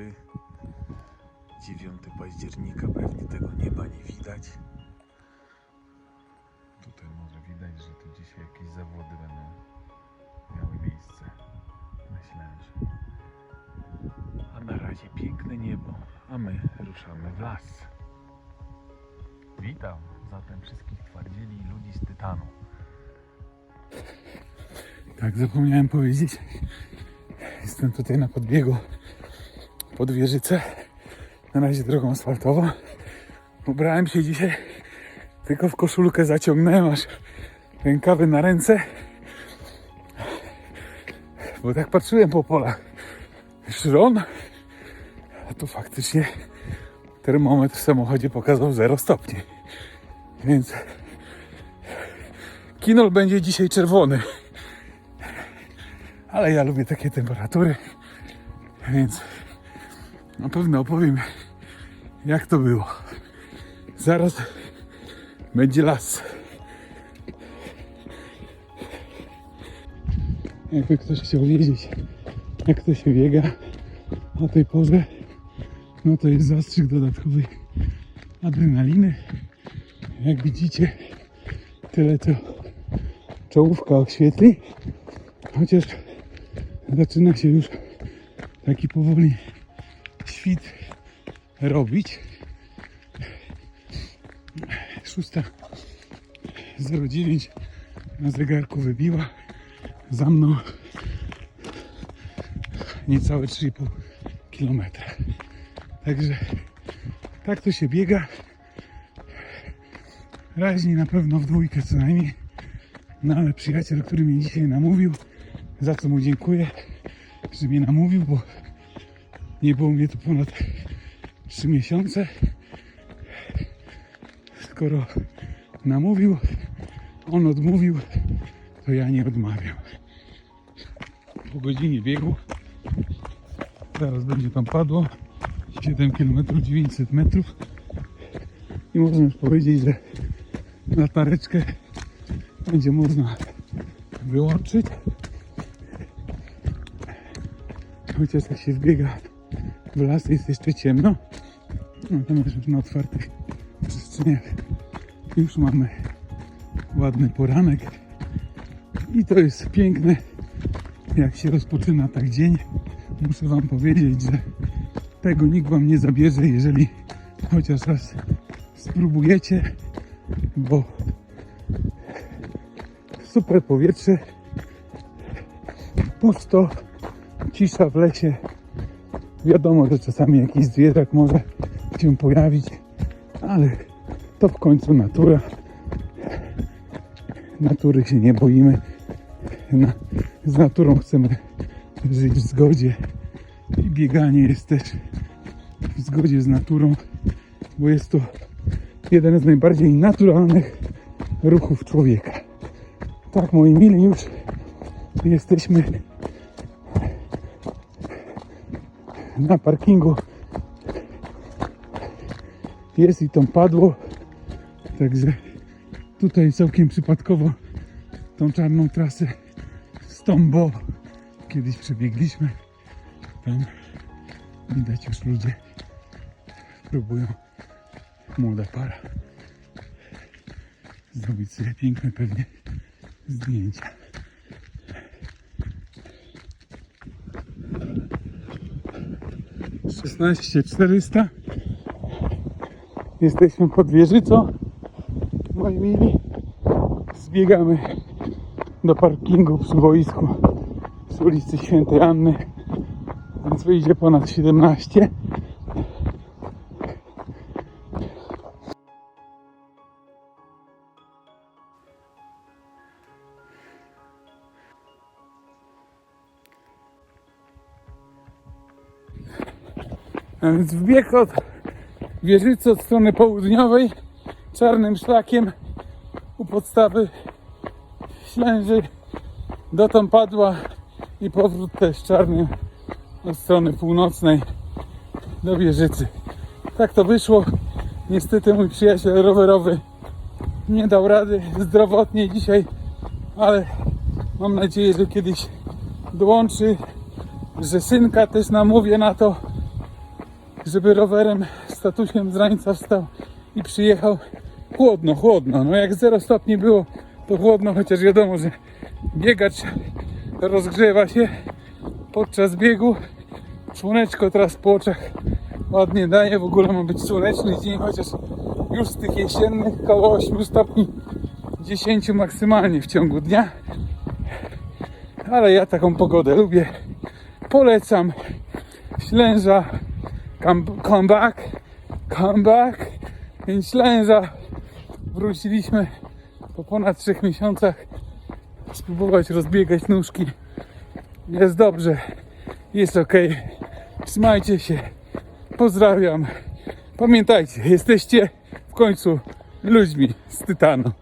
góry. 9 października pewnie tego nieba nie widać. Tutaj może widać, że tu dzisiaj jakieś zawody będą miały miejsce. Myślę, że. A na razie piękne niebo, a my ruszamy w las. Witam zatem wszystkich twardzieli i ludzi z Tytanu. Tak, zapomniałem powiedzieć. Jestem tutaj na podbiegu pod wieżycę. Na razie drogą asfaltową. Ubrałem się dzisiaj tylko w koszulkę, zaciągnąłem aż rękawy na ręce. Bo tak patrzyłem po polach. Szron, a tu faktycznie termometr w samochodzie pokazał 0 stopni. Więc kinol będzie dzisiaj czerwony. Ale ja lubię takie temperatury, więc na pewno opowiem, jak to było. Zaraz będzie las. Jakby ktoś chciał wiedzieć, jak to się biega o tej porze, no to jest zastrzyk dodatkowej adrenaliny. Jak widzicie, tyle co czołówka oświetli, chociaż zaczyna się już taki powoli świt robić. 6.09 na zegarku wybiła. Za mną niecałe 3,5 km. Także tak to się biega. Raźniej na pewno w dwójkę co najmniej. No ale przyjaciel, który mnie dzisiaj namówił, za co mu dziękuję, że mnie namówił, bo nie było mnie tu ponad 3 miesiące. Skoro namówił, on odmówił, to ja nie odmawiam. Po godzinie biegu, zaraz będzie tam padło, 7 km 900 metrów i można już powiedzieć, że latareczkę będzie można wyłączyć. Chociaż jak się wbiega w las jest jeszcze ciemno. Natomiast już na otwartych przestrzeniach już mamy ładny poranek. I to jest piękne, jak się rozpoczyna tak dzień. Muszę Wam powiedzieć, że tego nikt Wam nie zabierze, jeżeli chociaż raz spróbujecie, bo super powietrze, pusto, cisza w lesie. Wiadomo, że czasami jakiś zwierzak może się pojawić, ale to w końcu natura. Natury się nie boimy. Z naturą chcemy żyć w zgodzie. I bieganie jest też w zgodzie z naturą, bo jest to jeden z najbardziej naturalnych ruchów człowieka. Tak, moi mili, już jesteśmy na parkingu. Jest i tam padło, także tutaj całkiem przypadkowo tą czarną trasę z Tombo kiedyś przebiegliśmy. Tam widać już ludzie próbują młoda para zrobić sobie piękne pewnie zdjęcia. Szesnaście czterysta. Jesteśmy pod wieżycą. Moi mili. Zbiegamy do parkingu przy boisku z ulicy Świętej Anny. Więc wyjdzie ponad 17. Więc wbieg od wieżycy od strony południowej czarnym szlakiem u podstawy Ślęży do tam padła i powrót też czarnym od strony północnej do wieżycy. Tak to wyszło. Niestety mój przyjaciel rowerowy nie dał rady zdrowotnie dzisiaj, ale mam nadzieję, że kiedyś dołączy, że synka też namówię na to, żeby rowerem statusem z rańca wstał i przyjechał. Chłodno, chłodno. No jak 0 stopni było, to chłodno, chociaż wiadomo, że biegacz rozgrzewa się podczas biegu. Słoneczko teraz po oczach ładnie daje. W ogóle ma być słoneczny dzień, chociaż już z tych jesiennych koło 8 stopni 10 maksymalnie w ciągu dnia. Ale ja taką pogodę lubię. Polecam. Ślęża. Come, come back. Come back. Więc Ślęża. Wróciliśmy po ponad 3 miesiącach. Spróbować rozbiegać nóżki. Jest dobrze. Jest ok. Trzymajcie się. Pozdrawiam. Pamiętajcie, jesteście w końcu ludźmi z tytanu.